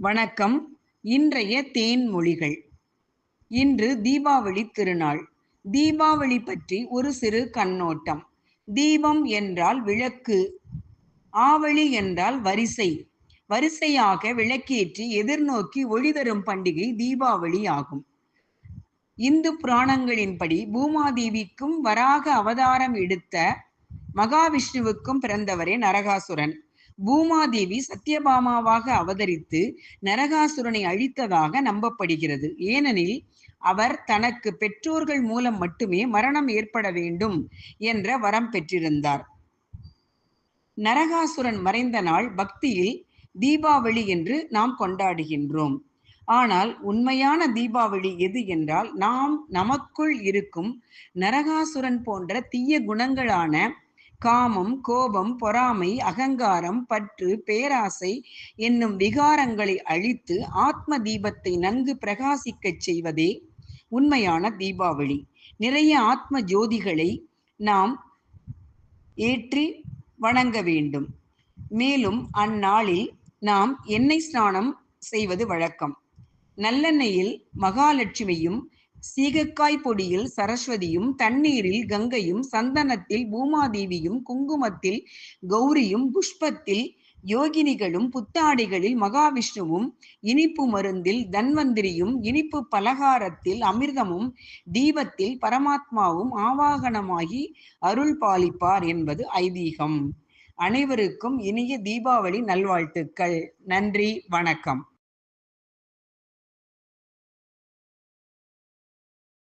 வணக்கம். இன்றைய தேன்மொழிகள். இன்று தீபாவளி திருநாள். தீபாவளி பற்றி ஒரு சிறு கண்ணோட்டம். தீபம் என்றால் விளக்கு ஆவளி என்றால் வரிசை. வரிசையாக விளக்கேற்றி எதிர்நோக்கி ஒளி தரும் பண்டிகை தீபாவளி ஆகும். இந்து புராணங்களின்படி பூமாதேவிக்கும் வராக அவதாரம் எடுத்த மகாவிஷ்ணுவுக்கும் பிறந்தவரே நரகாசுரன். பூமாதேவி சத்யபாமாவாக அவதரித்து நரகாசுரனை அழித்ததாக நம்பப்படுகிறது. ஏனெனில் அவர் தனக்கு பெற்றோர்கள் மூலம் மட்டுமே மரணம் ஏற்பட வேண்டும் என்ற வரம் பெற்றிருந்தார். நரகாசுரன் மறைந்த நாள் பக்தியில் தீபாவளி என்று நாம் கொண்டாடுகின்றோம். ஆனால் உண்மையான தீபாவளி எது என்றால் நாம் நமக்குள் இருக்கும் நரகாசுரன் போன்ற தீய குணங்களான காமம் கோபம் பொறாமை அகங்காரம் பற்று பேராசை என்னும் விகாரங்களை அழித்து ஆத்ம தீபத்தை நன்கு பிரகாசிக்கச் செய்வதே உண்மையான தீபாவளி. நிறைய ஆத்ம ஜோதிகளை நாம் ஏற்றி வணங்க வேண்டும். மேலும் அந்நாளில் நாம் எண்ணெய் ஸ்நானம் செய்வது வழக்கம். நல்லெண்ணெயில் மகாலட்சுமியும் சீகக்காய் பொடியில் சரஸ்வதியும் தண்ணீரில் கங்கையும் சந்தனத்தில் பூமாதேவியும் குங்குமத்தில் கௌரியும் புஷ்பத்தில் யோகினிகளும் புத்தாடிகளில் மகாவிஷ்ணுவும் இனிப்பு மருந்தில் தன்வந்திரியும் இனிப்பு பலகாரத்தில் அமிர்தமும் தீபத்தில் பரமாத்மாவும் ஆவாகனமாகி அருள் பாலிப்பார் என்பது ஐதீகம். அனைவருக்கும் இனிய தீபாவளி நல்வாழ்த்துக்கள். நன்றி. வணக்கம்.